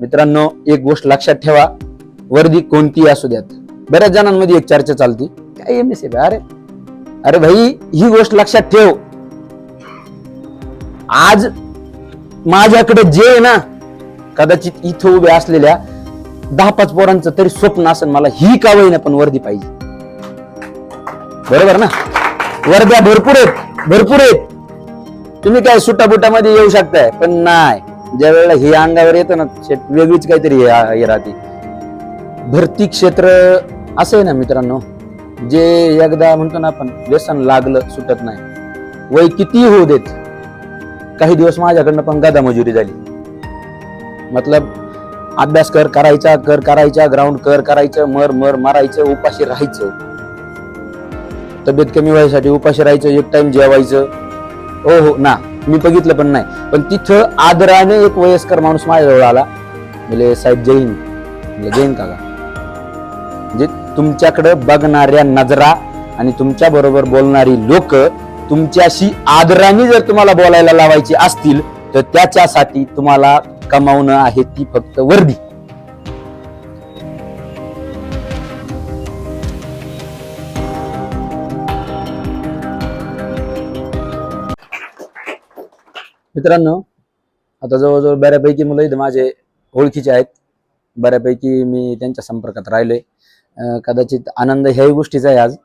मित्रांनो एक गोष्ट लक्षात ठेवा. वर्दी कोणतीही असू द्यात. बऱ्याच जणांमध्ये एक चर्चा चालती. काय एम एस अरे अरे भाई ही गोष्ट लक्षात ठेव. आज माझ्याकडे जे आहे ना कदाचित इथं उभे असलेल्या दहा पाच पोरांचं तरी स्वप्न असेल मला ही का ना पण वर्दी पाहिजे. बरोबर ना? वर्द्या भरपूर आहेत भरपूर आहेत. तुम्ही काय सुटाबुटामध्ये येऊ शकताय पण नाही. ज्या वेळेला हे अंगावर येतं ना वेगळीच काहीतरी हे राहते. भरती क्षेत्र असं आहे ना मित्रांनो जे एकदा म्हणतो ना आपण व्यसन लागलं सुटत नाही. वय किती होऊ देत काही दिवस माझ्याकडनं पण गदा मजुरी झाली. मतलब अभ्यास कर करायचा कर करायचा ग्राउंड कर करायचं मर मर मारायचं उपाशी राहायचं. तब्येत कमी व्हायसाठी उपाशी राहायचं एक टाइम जेवायचं. हो हो ना. मी बघितलं पण नाही. पण तिथं आदराने एक वयस्कर माणूस माझ्याजवळ आला. म्हणजे साहेब जैन म्हणजे जैन काका. म्हणजे तुमच्याकडे बघणाऱ्या नजरा आणि तुमच्या बरोबर बोलणारी लोक तुमच्याशी आदराने जर तुम्हाला बोलायला लावायची असतील तर त्याच्यासाठी तुम्हाला कमावणं आहे ती फक्त वर्दी. मित्रांनो आता जवळजवळ बऱ्यापैकी मुलं इथं माझे ओळखीचे आहेत. बऱ्यापैकी मी त्यांच्या संपर्कात राहिलोय. कदाचित आनंद ह्याही गोष्टीचा आहे आज.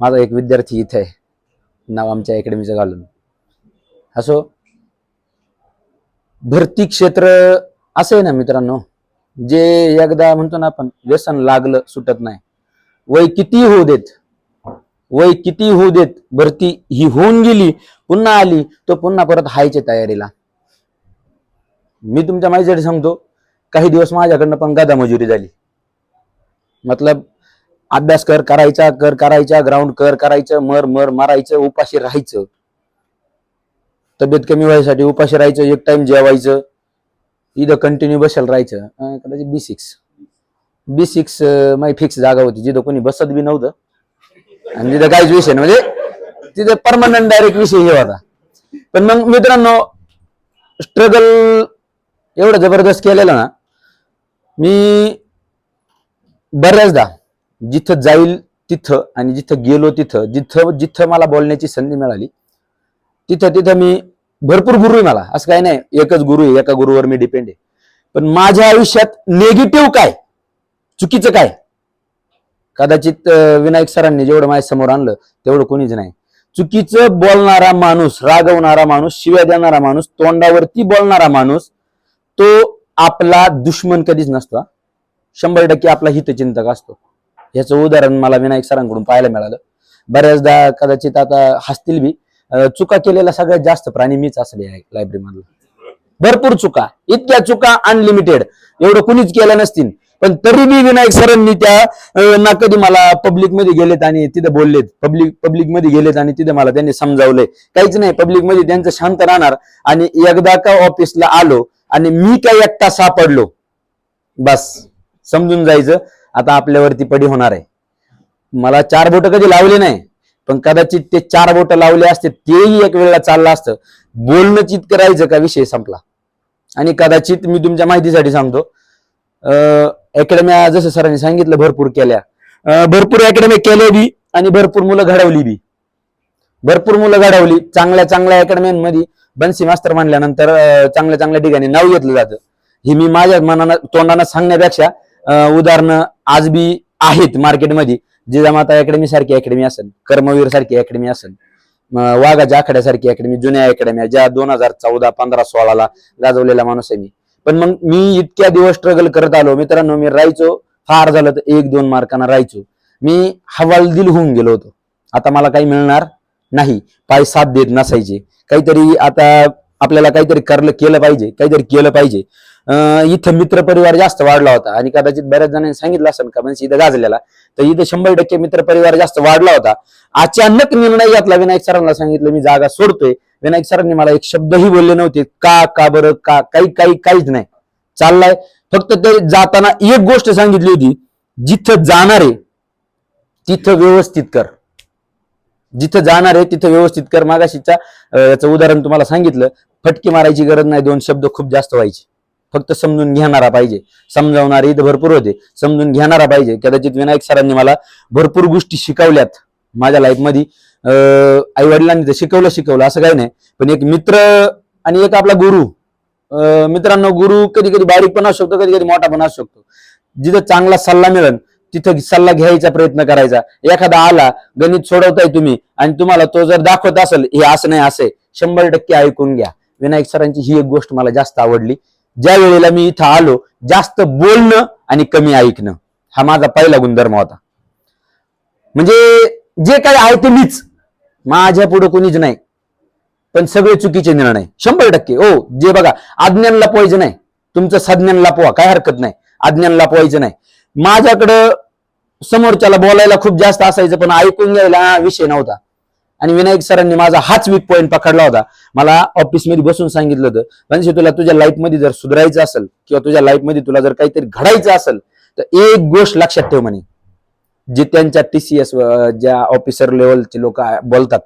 माझा एक विद्यार्थी इथे आहे. नाव आमच्या अकॅडमीचं घालून. असो भरती क्षेत्र असं आहे ना मित्रांनो जे एकदा म्हणतो ना आपण व्यसन लागलं सुटत नाही. वय किती होऊ देत वय किती होऊ देत? भरती ही होऊन गेली पुन्हा आली तो पुन्हा परत हायच्या तयारीला. मी तुमच्या माहितीसाठी सांगतो काही दिवस माझ्याकडनं पण गदा मजुरी झाली. मतलब अभ्यास कर करायचा कर करायचा ग्राउंड कर करायचं मर मर मारायचं उपाशी राहायचं. तब्येत कमी व्हायसाठी उपाशी राहायचं एक टाइम जेवायचं. इथं कंटिन्यू बसेल राहायचं. कदाचित बी सिक्स बी सिक्स माझी फिक्स जागा होती जिथं कोणी बसत बी नव्हतं. आणि तिथं काहीच विषय नाही. म्हणजे तिथे परमनंट डायरेक्ट विषय हे होता. पण मग मित्रांनो स्ट्रगल एवढं जबरदस्त केलेलं ना मी बऱ्याचदा जिथं जाईल तिथं आणि जिथं गेलो तिथं जिथं जिथं मला बोलण्याची संधी मिळाली तिथं तिथं मी भरपूर गुरु आहे मला. असं काही नाही एकच गुरु आहे एका गुरुवर मी डिपेंड आहे. पण माझ्या आयुष्यात नेगेटिव्ह काय? चुकीचं काय? कदाचित विनायक सरांनी जेवढं माझ्यासमोर आणलं तेवढं कोणीच नाही. चुकीचं बोलणारा माणूस रागवणारा माणूस शिव्या देणारा माणूस तोंडावरती बोलणारा माणूस तो आपला दुश्मन कधीच नसतो शंभर टक्के आपला हितचिंतक असतो. ह्याचं उदाहरण मला विनायक सरांकडून पाहायला मिळालं. बऱ्याचदा कदाचित आता हसतील बी. चुका केलेला सगळ्यात जास्त प्राणी मीच असले आहे लायब्ररी मधला. भरपूर चुका इतक्या चुका अनलिमिटेड एवढं कुणीच केलं नसतील पण तरी बी विनायक सरांनी त्या ना कधी मला पब्लिकमध्ये गेलेत आणि तिथे बोललेत. पब्लिक पब्लिकमध्ये गेलेत आणि तिथे मला त्यांनी समजावलंय. काहीच नाही पब्लिकमध्ये त्यांचं शांत राहणार आणि एकदा का ऑफिसला आलो आणि मी काय एकटा सापडलो. बस समजून जायचं. आता आपल्यावरती पडी होणार आहे. मला चार बोट कधी लावले नाही पण कदाचित ते चार बोट लावले असते तेही एक वेळेला चाललं असतं. बोलणं चित करायचं का विषय संपला. आणि कदाचित मी तुमच्या माहितीसाठी सांगतो. अकॅडम्या जसं सरांनी सांगितलं भरपूर केल्या. भरपूर अकॅडमी केल्या बी आणि भरपूर मुलं घडवली बी. भरपूर मुलं घडवली. चांगल्या चांगल्या अकॅडम्यांमध्ये बनसी मास्तर म्हणल्यानंतर चांगल्या चांगल्या ठिकाणी नाव घेतलं जातं. हे मी माझ्या मनानं तोंडानं सांगण्यापेक्षा उदाहरणं आज बी आहेत मार्केटमध्ये. जिजामाता अकॅडमी सारखी अकॅडमी असेल कर्मवीर सारखी अकॅडमी असेल वाघाच्या आखाड्यासारखी अकॅडमी जुन्या अकॅडमी ज्या दोन हजार चौदा पंधरा सोळाला गाजवलेला माणूस आहे मी. पण मग मी इतक्या दिवस स्ट्रगल करत आलो मित्रांनो मी राहायचो फार झालं तर एक दोन मार्कांना राहायचो. मी हवालदिल होऊन गेलो होतो. आता मला काही मिळणार नाही. पाय साथ देत नसायचे. काहीतरी आता आपल्याला काहीतरी करलं केलं पाहिजे काहीतरी केलं पाहिजे. इथं मित्र परिवार जास्त वाढला होता. आणि कदाचित बऱ्याच जणांनी सांगितलं असेल का म्हणजे इथं गाजलेला. तर इथं शंभर टक्के मित्र परिवार जास्त वाढला होता. अचानक निर्णय घेतला. विनायक सरांना सांगितलं मी जागा सोडतोय. विनायक सरांनी मला एक शब्दही बोलले नव्हते. का का बरं का काही काही काहीच नाही. चाललाय. फक्त ते जाताना एक गोष्ट सांगितली होती. जिथं जाणार आहे तिथं व्यवस्थित कर. जिथं जाणार आहे तिथं व्यवस्थित कर. मागाशीचा याचं उदाहरण तुम्हाला सांगितलं. फटकी मारायची गरज नाही. दोन शब्द खूप जास्त व्हायचे. फक्त समजून घेणारा पाहिजे. समजावणारे इथं भरपूर होते. समजून घेणारा पाहिजे. कदाचित विनायक सरांनी मला भरपूर गोष्टी शिकवल्यात माझ्या लाईफमध्ये आई वडिलांनी तर शिकवलं शिकवलं असं काही नाही. पण एक मित्र आणि एक आपला गुरु. अं, मित्रांनो गुरु कधी कधी बारीक पण असू शकतो कधी कधी मोठा पण असू शकतो. जिथं चांगला सल्ला मिळेल तिथं सल्ला घ्यायचा प्रयत्न करायचा. एखादा आला गणित सोडवताय तुम्ही आणि तुम्हाला तो जर दाखवत असेल हे असं नाही असं शंभर टक्के ऐकून घ्या. विनायक सरांची ही एक गोष्ट मला जास्त आवडली. ज्या वेळेला मी इथं आलो जास्त बोलणं आणि कमी ऐकणं. हा माझा पहिला गुणधर्म होता. म्हणजे जे काही आहे ते मीच. माझ्या पुढे कोणीच नाही. पण सगळे चुकीचे निर्णय. शंभर टक्के. हो जे बघा अज्ञान लपवायचं नाही. तुमचं सज्ञान लपवा काय हरकत नाही. अज्ञान लपवायचं नाही. माझ्याकडं समोरच्याला बोलायला खूप जास्त असायचं पण ऐकून घ्यायला विषय नव्हता. आणि विनायक सरांनी माझा हाच वीक पॉईंट पकडला होता. मला ऑफिसमध्ये बसून सांगितलं होतं म्हणजे तुला तुझ्या लाईफमध्ये जर सुधारायचं असेल किंवा तुझ्या लाईफमध्ये तुला जर काहीतरी घडायचं असेल तर एक गोष्ट लक्षात ठेव म्हणे. जे त्यांच्या टीसीएस ज्या ऑफिसर लेवलचे लोक बोलतात.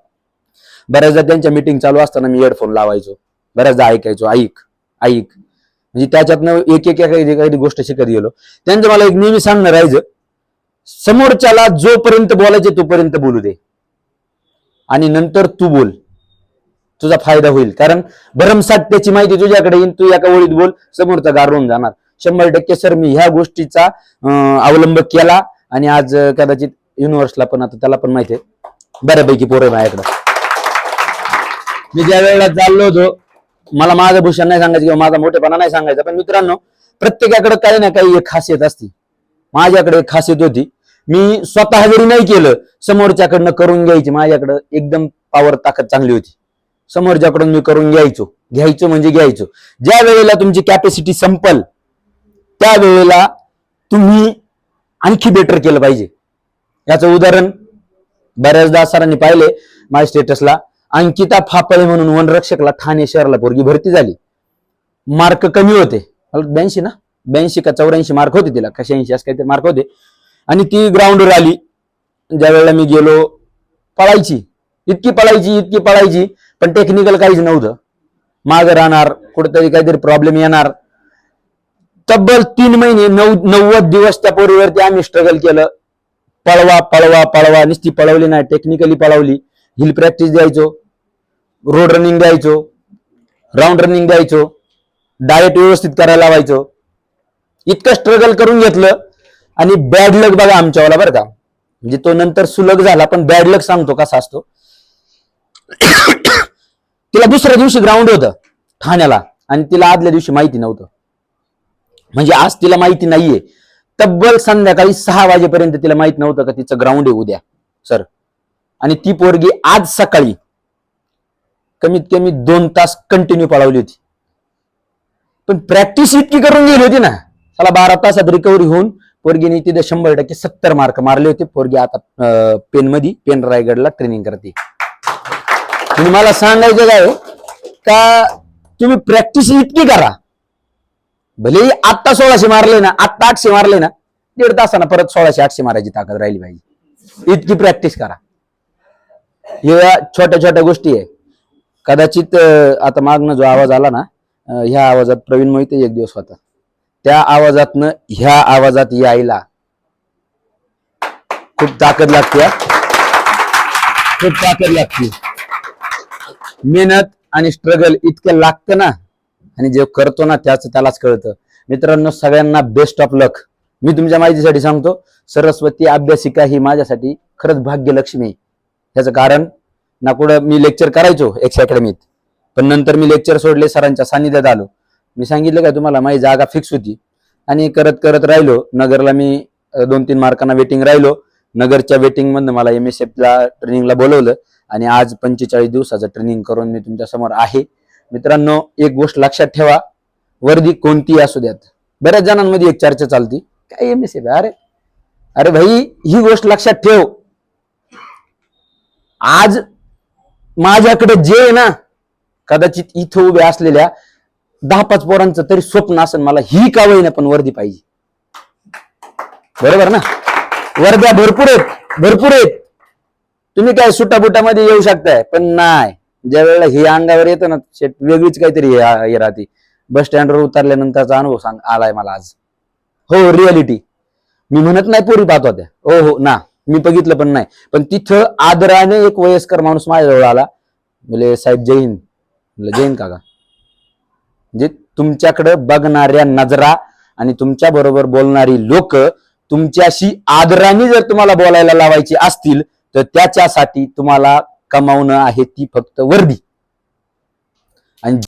बऱ्याचदा त्यांच्या मीटिंग चालू असताना मी हेडफोन लावायचो. बऱ्याचदा ऐकायचो ऐक ऐक. म्हणजे त्याच्यातनं एक एक काही गोष्ट शिकत गेलो. त्यांचं मला एक नेहमी सांगणं राहायचं समोरच्याला जोपर्यंत बोलायचे तोपर्यंत बोलू दे. आणि नंतर तू बोल. तुझा फायदा होईल. कारण भरमसाठ त्याची माहिती तुझ्याकडे येईल तू एका ओळीत बोल समोरचा गारवून जाणार. शंभर टक्के सर मी ह्या गोष्टीचा अवलंब केला. आणि आज कदाचित युनिव्हर्सला पण आता त्याला पण माहिती आहे. बऱ्यापैकी पोरं माझ्याकडं माझ्याकडे मी ज्या वेळेला चाललो होतो मला माझं भूषण नाही सांगायचं किंवा माझा मोठेपणा नाही सांगायचा पण मित्रांनो प्रत्येकाकडे काही ना काही एक खासियत असती. माझ्याकडे एक खासियत होती. मी स्वतः जरी नाही केलं समोरच्याकडनं करून घ्यायची. माझ्याकडं एकदम पावर ताकद चांगली होती. समोरच्याकडून मी करून घ्यायचो. घ्यायचो म्हणजे घ्यायचो. ज्या वेळेला तुमची कॅपॅसिटी संपल त्या वेळेला तुम्ही आणखी बेटर केलं पाहिजे. याचं उदाहरण बऱ्याचदा सरांनी पाहिले माझ्या स्टेटसला अंकिता फापळे म्हणून वनरक्षकला ठाणे शहराला पोरगी भरती झाली. मार्क कमी होते. ब्याऐंशी ना? ब्याऐंशी का चौऱ्याऐंशी मार्क होते तिला. का शहाऐंशी असं काहीतरी मार्क होते. आणि ती ग्राउंडवर आली. ज्या वेळेला मी गेलो पळायची. इतकी पळायची इतकी पळायची. पण टेक्निकल काहीच नव्हतं. मागं राहणार. कुठेतरी काहीतरी प्रॉब्लेम येणार. तब्बल तीन महिने नऊ नव्वद दिवस त्या पोरीवरती आम्ही स्ट्रगल केलं. पळवा पळवा पळवा. नुसती पळवली नाही. टेक्निकली पळवली. हिल प्रॅक्टिस द्यायचो. रोड रनिंग द्यायचो. राऊंड रनिंग द्यायचो. डाएट व्यवस्थित करायला लावायचो. इतकं स्ट्रगल करून घेतलं. आणि बॅड लक बघा आमच्यावाला बरं का. म्हणजे तो नंतर सुलग झाला पण बॅड लक सांगतो कसा असतो. तिला दुसऱ्या दिवशी ग्राउंड होतं ठाण्याला. आणि तिला आदल्या दिवशी माहिती नव्हतं. म्हणजे आज तिला माहिती नाहीये. तब्बल संध्याकाळी सहा वाजेपर्यंत तिला माहीत नव्हतं का तिचं ग्राउंड आहे उद्या सर आणि ती पोरगी आज सकाळी कमीत कमी दोन तास कंटिन्यू पळवली होती. पण प्रॅक्टिस इतकी करून गेली होती ना. त्याला बारा तासात रिकव्हरी होऊन पोरगीने तिथे शंभर टक्के सत्तर मार्क मारले होते. पोरगी आता पेन मध्ये पेन रायगडला ट्रेनिंग करते. तुम्ही मला सांगायचं काय का तुम्ही प्रॅक्टिस इतकी करा. भले आत्ता सोळाशे मारले ना आत्ता आठशे मारले ना दीड तासांना परत सोळाशे आठशे मारायची ताकद राहिली पाहिजे इतकी प्रॅक्टिस करा. ह्या छोट्या छोट्या गोष्टी आहे. कदाचित आता मागनं जो आवाज आला ना ह्या आवाजात प्रवीण मोहिते एक दिवस होता. त्या आवाजातनं ह्या आवाजात यायला खूप ताकद लागते खूप ताकद लागते. मेहनत आणि स्ट्रगल इतकं लागतं ना आणि जे करतो ना त्याच त्यालाच कळतं. मित्रांनो सगळ्यांना बेस्ट ऑफ लक मी तुमच्या माहितीसाठी सांगतो सरस्वती अभ्यासिका ही माझ्यासाठी खरंच भाग्यलक्ष्मी ह्याचं त्याचं कारण ना कुठं मी लेक्चर करायचो एक्स अकॅडमीत पण नंतर मी लेक्चर सोडले सरांच्या सानिध्यात आलो. मी सांगितलं का तुम्हाला माझी जागा फिक्स होती. आणि करत करत राहिलो नगरला मी दोन तीन मार्कांना वेटिंग राहिलो. नगरच्या वेटिंगमधनं मला एम एस एफला ट्रेनिंगला बोलवलं. आणि आज पंचेचाळीस दिवसाचं ट्रेनिंग करून मी तुमच्यासमोर आहे. मित्रांनो एक गोष्ट लक्षात ठेवा. वर्दी कोणतीही असू द्यात. बऱ्याच जणांमध्ये एक चर्चा चालती. काय एम एस अरे अरे भाई ही गोष्ट लक्षात ठेव. आज माझ्याकडे जे आहे ना कदाचित इथं उभे असलेल्या दहा पाच पोरांचं तरी स्वप्न असेल मला ही का ना पण वर्दी पाहिजे? बरोबर ना? वर्द्या भरपूर आहेत भरपूर आहेत. तुम्ही काय सुटाबुटामध्ये येऊ शकताय पण नाही. ज्या वेळेला हे अंगावर येतं ना शेट वेगळीच काहीतरी हे राहते. बस स्टँडवर उतरल्यानंतरचा अनुभव सांग आलाय मला आज. हो रियालिटी मी म्हणत नाही पोरी पाहत होत्या. हो हो ना मी बघितलं पण नाही. पण तिथं आदराने एक वयस्कर माणूस माझ्याजवळ आला. म्हणजे साहेब जैन. म्हणलं जैन काका. म्हणजे तुमच्याकडे बघणाऱ्या नजरा आणि तुमच्या बरोबर बोलणारी लोक तुमच्याशी आदराने जर तुम्हाला बोलायला लावायची असतील तर त्याच्यासाठी तुम्हाला कमावणं आहे ती फक्त वर्दी. आणि